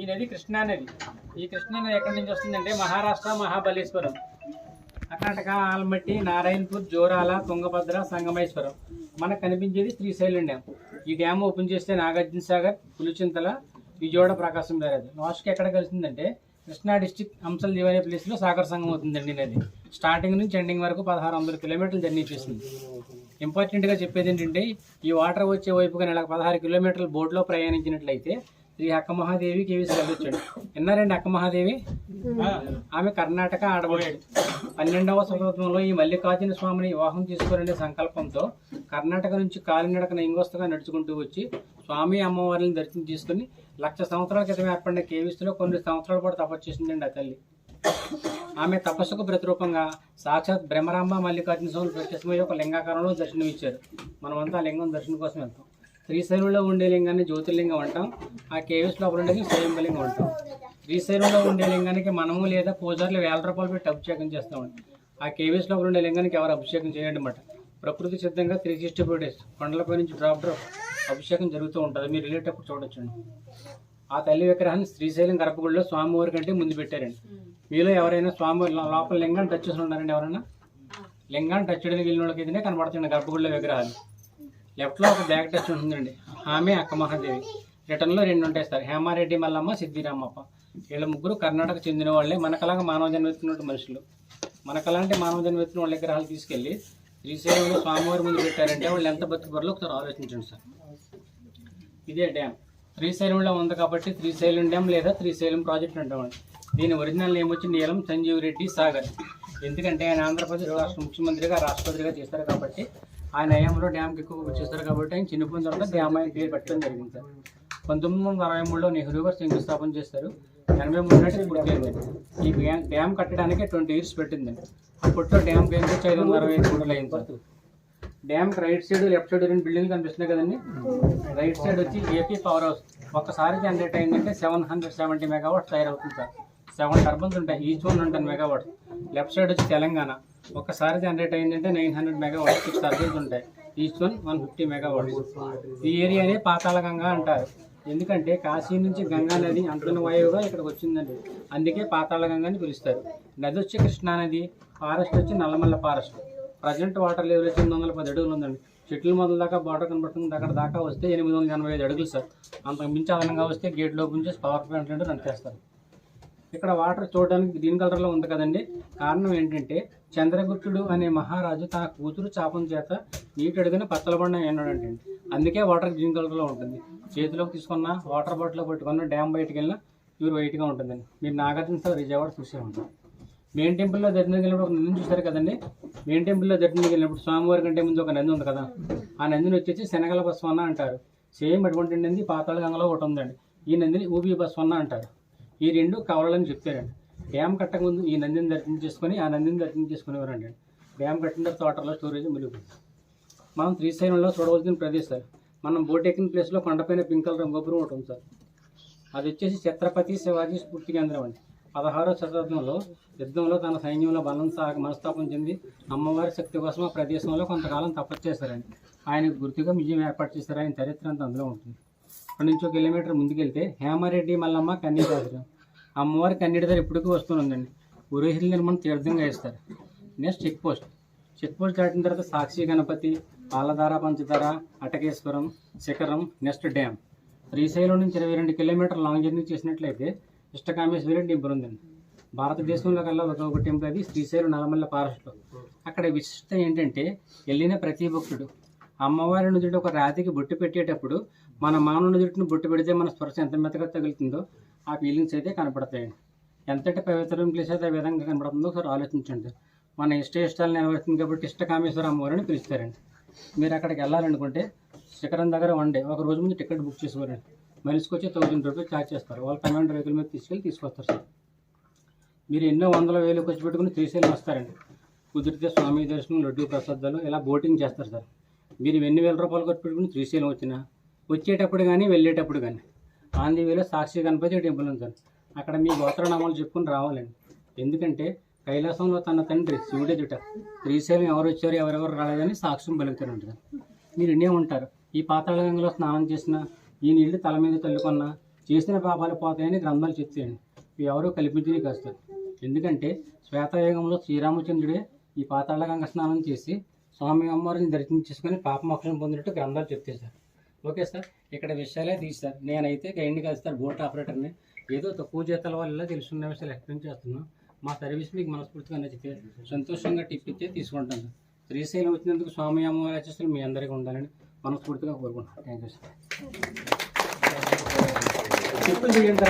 ఈ నది కృష్ణా నది. ఈ కృష్ణా నది ఎక్కడి నుంచి వస్తుందంటే మహారాష్ట్ర మహాబలేశ్వరం. కర్ణాటక ఆల్మట్టి నారాయణపూర్ జోరాల తుంగభద్ర సంగమేశ్వరం. మనకు కనిపించేది శ్రీశైలం డ్యామ్ ఈ డ్యామ్ ఓపెన్ చేస్తే నాగార్జున సాగర్ పులిచింతల విజయవాడ ప్రకాశం బ్యారేజ్ లాస్ట్కి ఎక్కడ కలిసిందంటే కృష్ణా డిస్టిక్ అంశల్ దివానే ప్లేస్లో సాగర్ సంఘం అవుతుందండి నది. స్టార్టింగ్ నుంచి ఎండింగ్ వరకు పదహారు వందల కిలోమీటర్లు జర్నీ చేసింది. ఇంపార్టెంట్గా చెప్పేది ఏంటంటే ఈ వాటర్ వచ్చే వైపుగా నెలకు పదహారు కిలోమీటర్లు బోట్లో ప్రయాణించినట్లయితే శ్రీ అక్క మహాదేవి కేవీస్ వెళ్ళొచ్చండి విన్నారండి అక్క మహాదేవి? ఆమె కర్ణాటక ఆడబోయాడు పన్నెండవ శతాబ్దంలో ఈ మల్లికార్జున స్వామిని వివాహం చేసుకోవాలనే సంకల్పంతో కర్ణాటక నుంచి కాలినడకన ఇంగొస్తగా నడుచుకుంటూ వచ్చి స్వామి అమ్మవారిని దర్శనం చేసుకుని లక్ష సంవత్సరాల క్రితం ఏర్పడిన కేవిస్లో కొన్ని సంవత్సరాల పాటు తపస్సు చేసిందండి ఆ తల్లి. ఆమె తపస్సుకు ప్రతిరూపంగా సాక్షాత్ బ్రహ్మరాంబ మల్లికార్జున స్వామి ప్రత్యక్షమై ఒక లింగాకారంలో దర్శనం ఇచ్చారు మనమంతా ఆ లింగం దర్శనం కోసం వెళ్తాం. శ్రీశైలంలో ఉండే లింగాన్ని జ్యోతిర్లింగం అంటాం. ఆ కేవ్స్ లోపల ఉండేది స్వయంబలింగం అంటాం. శ్రీశైలంలో ఉండే లింగానికి మనము లేదా పూజారులు వేల రూపాయలు పెట్టి అభిషేకం చేస్తామండి ఆ కేవ్స్ లోపల ఉండే లింగానికి ఎవరు అభిషేకం చేయండి అన్నమాట. ప్రకృతి సిద్ధంగా త్రీ సిక్స్టీ ఫోర్ డేస్ కొండలపై నుంచి డ్రాప్ డ్రాప్ అభిషేకం జరుగుతూ ఉంటుంది. మీరు వెళ్ళేటప్పుడు చూడొచ్చండి. ఆ తల్లి విగ్రహాన్ని శ్రీశైలం గర్భగుడిలో స్వామివారి కంటే ముందు పెట్టారండి. మీలో ఎవరైనా స్వామి లోపల లింగాన్ని టచ్ చేసి ఉన్నారండి ఎవరైనా? లింగాన్ని టచ్ చేయడానికి వెళ్ళిన వాళ్ళకి కనబడుతుంది గర్భగుడిలో విగ్రహాలు. లెఫ్ట్లో ఒక బ్లాక్ టచ్ ఉంటుందండి ఆమె అక్క మహాదేవి. రిటర్న్లో రెండు ఉంటాయి సార్. హేమారెడ్డి మల్లమ్మ సిద్ధిరామప్ప. వీళ్ళ ముగ్గురు కర్ణాటక చెందిన వాళ్ళే. మనకలాగా మానవ జన్మ మనుషులు. మనకలాంటి మానవ జన్మెత్తిన వాళ్ళ విగ్రహాలు తీసుకెళ్ళి శ్రీశైలంలో స్వామివారి ముందు పెట్టారంటే వాళ్ళు ఎంత బతుకుబరలో ఒకసారి ఆలోచించండి సార్. ఇదే డ్యామ్ శ్రీశైలంలో ఉంది కాబట్టి శ్రీశైలం డ్యామ్ లేదా శ్రీశైలం ప్రాజెక్ట్ అంటామండి. దీని ఒరిజినల్ నేమ్ వచ్చి నీలం సంజీవ్ రెడ్డి సాగర్. ఎందుకంటే ఆయన ఆంధ్రప్రదేశ్ రాష్ట్ర ముఖ్యమంత్రిగా రాష్ట్రపతిగా చేస్తారు కాబట్టి ఆయన హయాంలో డ్యామ్కి ఎక్కువ వచ్చేస్తారు కాబట్టి ఆయన చిన్నపోయిన తర్వాత డ్యామ్ ఆయన పేరు పెట్టడం జరిగింది సార్. పంతొమ్మిది వందల అరవై మూడులో నెహ్రూ గారు శంకుస్థాపన చేస్తారు ఎనభై మూడు నాటికి ఇప్పుడు ఈ డ్యామ్ డ్యామ్ కట్టడానికి ట్వంటీ ఇయర్స్ పెట్టిందండి అప్పట్లో డ్యామ్ పేరు వచ్చి ఐదు వందల అరవై ఐదు కోట్లు అయింది sir. Dam right side left side రెండు బిల్డింగ్ కనిపిస్తున్నాయి కదండి. రైట్ సైడ్ వచ్చి ఏపీ పవర్ హౌస్. ఒక్కసారి జనరేట్ అయిందంటే సెవెన్ హండ్రెడ్ సెవెంటీ మెగావాట్స్ తయారవుతుంది సార్. సెవెన్ టర్బన్స్ ఉంటాయి. ఈచ్ వన్ ఉంటుంది మెగావాట్స్. లెఫ్ట్ సైడ్ వచ్చి తెలంగాణ. ఒకసారి జనరేట్ అయిందంటే nine hundred megawatt six service ఉంటాయి. Each one one fifty megawatts ఈ ఏరియానే పాతాళగంగా అంటారు. ఎందుకంటే కాశీ నుంచి గంగా నది అంటున్న వాయువుగా ఇక్కడికి వచ్చిందండి. అందుకే పాతాళగంగా అని పిలుస్తారు. నది వచ్చి కృష్ణా నది ఫారెస్ట్ వచ్చి Nallamala forest. Present water level వచ్చి ఎనిమిది వందల పది అడుగులు ఉందండి. చెట్ల మొదల దాకా బార్డర్ కనబడుతుంది అక్కడ దాకా వస్తే ఎనిమిది వందల ఎనభై ఐదు అడుగులు సార్. అంతకు మించి అదనంగా వస్తే గేట్ లోపు నుంచి పవర్ ప్లాంట్ అంటే రన్ చేస్తారు. ఇక్కడ వాటర్ చూడడానికి గ్రీన్ కలర్లో ఉంది కదండి. కారణం ఏంటంటే చంద్రగుప్తుడు అనే మహారాజు తన కూతురు చాపం చేత నీటి అడుగున పచ్చలబండ ఎన్నాడంటే అందుకే వాటర్ గ్రీన్ కలర్లో ఉంటుంది. చేతిలోకి తీసుకున్న వాటర్ బాటిల్లో పట్టుకున్న డ్యామ్ బయటకు వెళ్ళినా ప్యూర్ వైట్గా ఉంటుందండి. మీరు నాగార్జున సార్ విజయవాడ చూసే ఉంటారు. మెయిన్ టెంపుల్లో దర్శనానికి వెళ్ళినప్పుడు ఒక నందిని చూశారు కదండి. మెయిన్ టెంపుల్లో దర్శనానికి వెళ్ళినప్పుడు స్వామివారి కంటే ముందు ఒక నంది ఉంది కదా. ఆ నందిని వచ్చేసి శనగల బస్వన్న అంటారు. సేమ్ అటువంటి నంది పాతాళ గంగలో ఒకటి ఉందండి. ఈ నందిని ఊబి బస్వన్న అంటారు. ఈ రెండు కావాలని చెప్తారండి. డ్యామ్ కట్టకముందు ఈ నందిని దర్శనం చేసుకొని ఆ నందిని దర్శనం చేసుకునేవారండి. డ్యామ్ కట్టిన తర్వాత వాటర్లో స్టోరేజ్ మునిగిపోయింది. మనం శ్రీశైలంలో చూడవలసిన ప్రదేశాలు మనం బోట్ ఎక్కిన ప్లేస్లో కొండపైన పింక్ కలర్ గోపురం ఒకటి ఉంది సార్. అది వచ్చేసి ఛత్రపతి శివాజీ స్ఫూర్తి కేంద్రం అండి. పదహారో శతాబ్దంలో యుద్ధంలో తన సైన్యంలో బలం సాగ మనస్తాపం చెంది అమ్మవారి శక్తి కోసం ఆ ప్రదేశంలో కొంతకాలం తపస్సు చేశారండి. ఆయనకు గుర్తుగా మ్యూజియం ఏర్పాటు చేశారు. ఆయన చరిత్ర అంతా అందులో ఉంటుంది. అక్కడి నుంచి ఒక కిలోమీటర్ ముందుకెళ్తే హేమారెడ్డి మల్లమ్మ కన్నీరాజు అమ్మవారి కన్నీటి ఇప్పటికీ వస్తుందండి పురోహితుల నిర్మాణం తీర్థంగా ఇస్తారు next check post. Check post దాటిన తర్వాత సాక్షి గణపతి పాలధార పంచదార అటకేశ్వరం శిఖరం నెక్స్ట్ డ్యామ్. శ్రీశైలం నుంచి ఇరవై రెండు కిలోమీటర్ లాంగ్ జర్నీ చేసినట్లయితే ఇష్టకామేశ్వరి టెంపుల్ ఉందండి. భారతదేశంలో కల్లా ఒక ఒక టెంపుల్ అది శ్రీశైలం నల్లమల్ల ఫారెస్ట్లో. అక్కడ విశిష్టత ఏంటంటే వెళ్ళిన ప్రతి భక్తుడు అమ్మవారి నుదుటి ఒక రాతికి బొట్టు పెట్టేటప్పుడు మన మానవ నుదుటిని బొట్టు పెడితే మన స్పర్శ ఎంత మెత్తగా తగులుతుందో ఆ ఫీలింగ్స్ అయితే కనపడతాయండి ఎంతటి పవిత్రం ప్లేస్ అయితే ఆ విధంగా కనపడుతుందో ఒకసారి ఆలోచించండి. మన ఇష్ట ఇష్టాలు నెరవేరుతుంది కాబట్టి ఇష్టకామేశ్వర అమ్మవారిని పిలుస్తారండి. మీరు అక్కడికి వెళ్ళాలనుకుంటే శిఖరం దగ్గర వన్ డే ఒక రోజు ముందు టికెట్ బుక్ చేసుకోరండి మనిషికి వచ్చి థౌజండ్ రూపీస్ ఛార్జ్ చేస్తారు. వాళ్ళు కమాండ్ వెహికల్ మీద తీసుకెళ్ళి తీసుకొస్తారు సార్. మీరు ఎన్నో వందల వేలు ఖర్చు పెట్టుకుని శ్రీశైలం వస్తారండి. కుదిరితే స్వామి దర్శనం లడ్డూ ప్రసాదాలు ఇలా బోటింగ్ చేస్తారు సార్. మీరు ఎన్ని వేల రూపాయలు ఖర్చు పెట్టుకుని శ్రీశైలం వచ్చినా? వచ్చేటప్పుడు కానీ వెళ్ళేటప్పుడు కానీ ఆంధ్ర వేలో సాక్షి గణపతి టెంపుల్ ఉంది సార్. అక్కడ మీ గోత్రనామాలు చెప్పుకుని రావాలండి. ఎందుకంటే కైలాసంలో తన తండ్రి శివుడే జుట శ్రీశైలం ఎవరు వచ్చారు ఎవరెవరు రాలేదని సాక్ష్యం పలుకుతారంట సార్. మీరు ఇన్నే ఉంటారు? ఈ పాతాళ గంగలో స్నానం చేసిన ఈ నీళ్ళు తల మీద తల్లుకున్నా చేసిన పాపాలు పోతాయని గ్రంథాలు చెప్తాయండి. ఇవి ఎవరో కల్పించని కాస్తారు ఎందుకంటే శ్వేతయుగంలో శ్రీరామచంద్రుడే ఈ పాతాళ గంగ స్నానం చేసి స్వామి అమ్మవారిని దర్శించేసుకొని పాపమోక్షం పొందినట్టు గ్రంథాలు చెప్తే సార్. ఓకే సార్ ఇక్కడ విషయాలే తీస్తారు నేనైతే గైడ్ని కాదు సార్ బోట్ ఆపరేటర్ని. ఏదో తక్కువ జీతాల వల్ల తెలుసున్న విషయాలు ఎక్స్ప్లెయిన్ చేస్తున్నాను. మా సర్వీస్ మీకు మనస్ఫూర్తిగా నచ్చితే సంతోషంగా టిప్ ఇచ్చే తీసుకుంటాను సార్. శ్రీశైలం వచ్చినందుకు స్వామి అమ్మవారి ఆశీస్సులు మీ అందరికీ ఉండాలని మనస్ఫూర్తిగా కోరుకుంటున్నాను. థ్యాంక్ యూ సార్ చెప్పులు తీయండి